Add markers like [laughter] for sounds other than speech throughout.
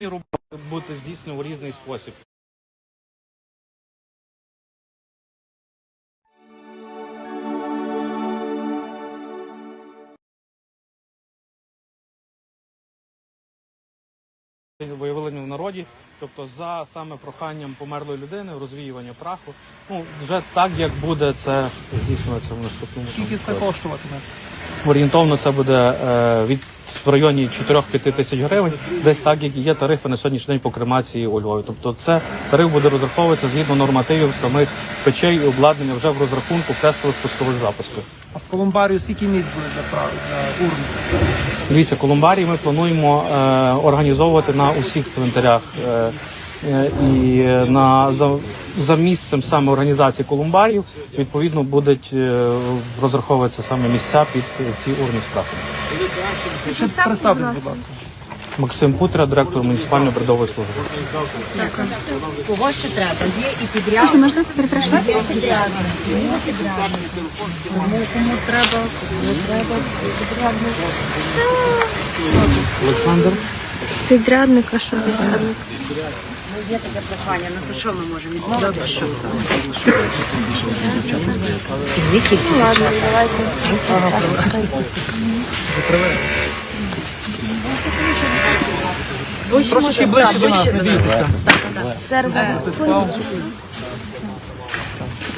Роботи бути здійснено в різний спосіб. Виявлення в народі, тобто за саме проханням померлої людини, розвіювання праху. Ну вже так як буде це здійснюватися в наступному. Скільки це коштуватиме? Орієнтовно це буде е, від в районі 4-5 тисяч гривень, десь так, як і є тарифи на сьогоднішній день по кремації у Львові. Тобто це тариф буде розраховуватися згідно нормативів самих печей і обладнання вже в розрахунку тестових пускових запусків. А в колумбарію скільки місць буде для, прав- для урн? Дивіться, колумбарії ми плануємо е, організовувати на усіх цвинтарях. Е, е, і на за, за місцем саме організації колумбарів відповідно будуть е, розраховуватися саме місця під ці урни з прахом. Представтесь, будь ласка. Максим Путря, директор муніципальної бредової служби. Кого ще треба? Є і підряд. Можна перепрошую? Є підрядник. Є підрядник. Кому, кому треба, кому треба, підрядник. Олександр. Підрядник, а що підрядник? Є таке прохання, ну то що ми можемо відмовити? Що? Ну ладно, давайте. Трошечки може- ближче до нас, не бійтеся. Зараз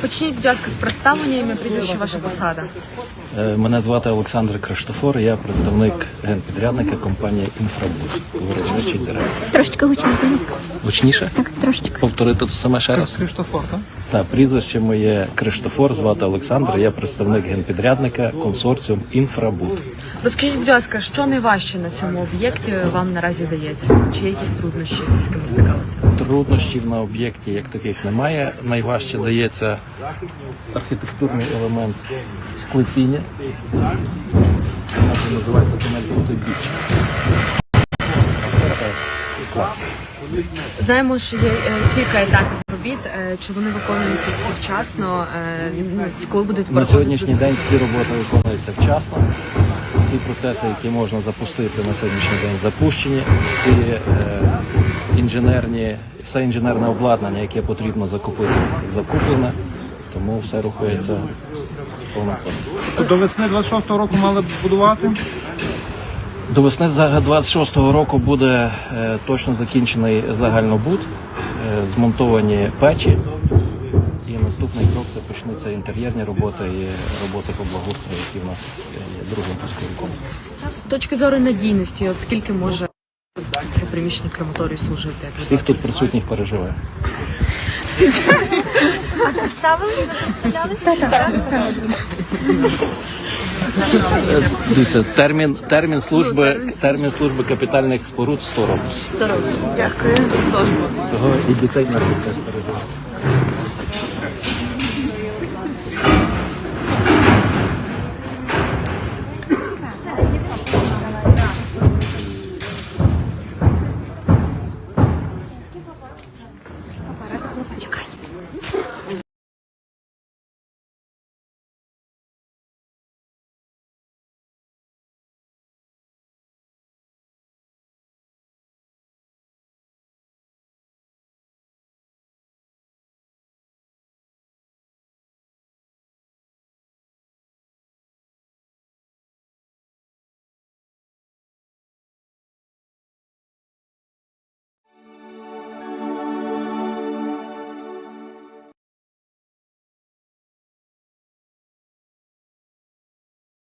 Почніть, будь ласка, з представлення ім'я прізвище ваша посада. Е, Мене звати Олександр Криштофор, я представник генпідрядника компанії Інфрабус, виробничий директор. трошечки гучніше, будь ласка. Гучніше? Так, трошечки. Повторити те саме ще раз. Криштофор, так? Так, прізвище моє Криштофор, звати Олександр, я представник генпідрядника консорціум Інфрабуд. Розкажіть, будь ласка, що найважче на цьому об'єкті вам наразі дається? Чи є якісь труднощі, з якими стикалися? Труднощів на об'єкті як таких немає. Найважче дається архітектурний елемент склепіння. Це називається тунель. Знаємо, що є е, кілька етапів робіт. Е, Чи вони виконуються всі вчасно? Е, ну, коли будуть На сьогоднішній день всі роботи виконуються вчасно. Всі процеси, які можна запустити на сьогоднішній день, запущені. Всі е, інженерні, все інженерне обладнання, яке потрібно закупити, закуплене. Тому все рухається ходом. До весни 26-го року мали б будувати. До весни 26-го року буде е, точно закінчений загальнобуд, змонтовані печі. І наступний крок це почнуться інтер'єрні роботи і роботи по благоустрою, які в нас е, є другим пусковим комплексом. з точки зору надійності, от скільки може це приміщення крематорію служити? як [laughs] ви. Дивіться, термін, термін служби, термін служби капітальних споруд 100 років. Сто років. Дякую. Того і дітей наших теж переживає.